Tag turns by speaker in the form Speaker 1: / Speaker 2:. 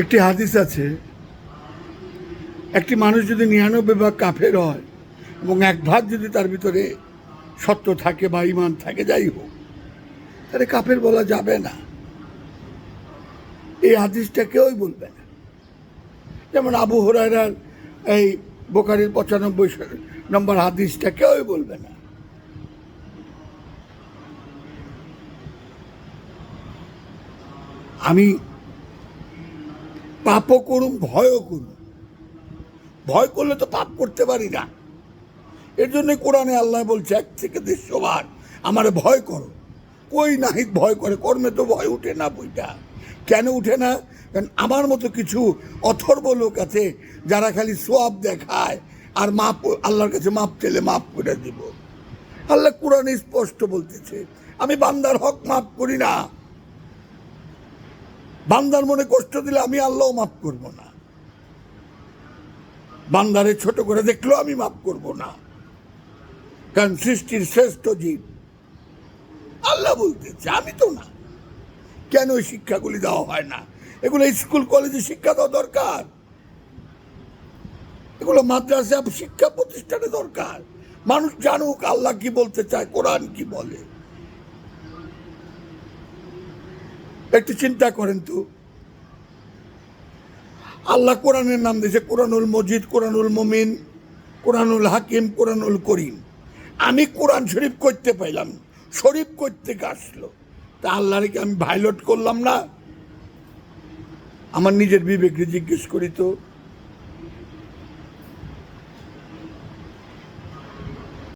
Speaker 1: একটি হাদিস আছে, একটি মানুষ যদি নিরানব্বই ভাগ কাফের হয় এবং এক ভাগ যদি তার ভিতরে সত্য থাকে বা ইমান থাকে, যাই হোক, তাহলে কাফের বলা যাবে না। এই হাদিসটা কেউই বলবে না। যেমন আবু হরাইরার এই বোকারির পঁচানব্বই নম্বর হাদিসটা কেউই বলবে না। আমি পাপও করুম ভয়ও করুম ভয় করলে তো পাপ করতে পারি না। এর জন্য কোরআনে আল্লাহ বলছে, এক থেকে দেড়শো বার আমার ভয় করো। কই নাহিক ভয় করে? কর্মে তো ভয় উঠে না বইটা। কেন উঠে না? কারণ আমার মতো কিছু অথর্ব লোক আছে, যারা খালি সোয়াব দেখায় আর মাপ, আল্লাহর কাছে মাপ চেলে মাপ করে দিব। আল্লাহ কোরআনে স্পষ্ট বলতেছে, আমি বান্দার হক মাপ করি না। বান্দার মনে কষ্ট দিলে আমি আল্লাহ মাফ করব না। বান্দারে ছোট করে দেখলেও আমি মাফ করব না। কারণ সৃষ্টির শ্রেষ্ঠ জীব। আল্লাহ বলতেছে, আমি তো না। কেন ওই শিক্ষাগুলি দেওয়া হয় না? এগুলো স্কুল, কলেজে শিক্ষা দেওয়া দরকার। এগুলো মাদ্রাসা, শিক্ষা প্রতিষ্ঠানে দরকার। মানুষ জানুক আল্লাহ কি বলতে চায়, কোরআন কি বলে। একটু চিন্তা করেন তো। আল্লাহ কোরআনের নাম দিয়েছে কোরআনুল মজিদ, কোরআনুল মমিন, কোরআনুল হাকিম, কোরআনুল করিম। আমি কোরআন শরীফ করতে পাইলাম, শরীফ করতে আসলো। তা আল্লাহ আমি ভাইলট করলাম না? আমার নিজের বিবেককে জিজ্ঞেস করি তো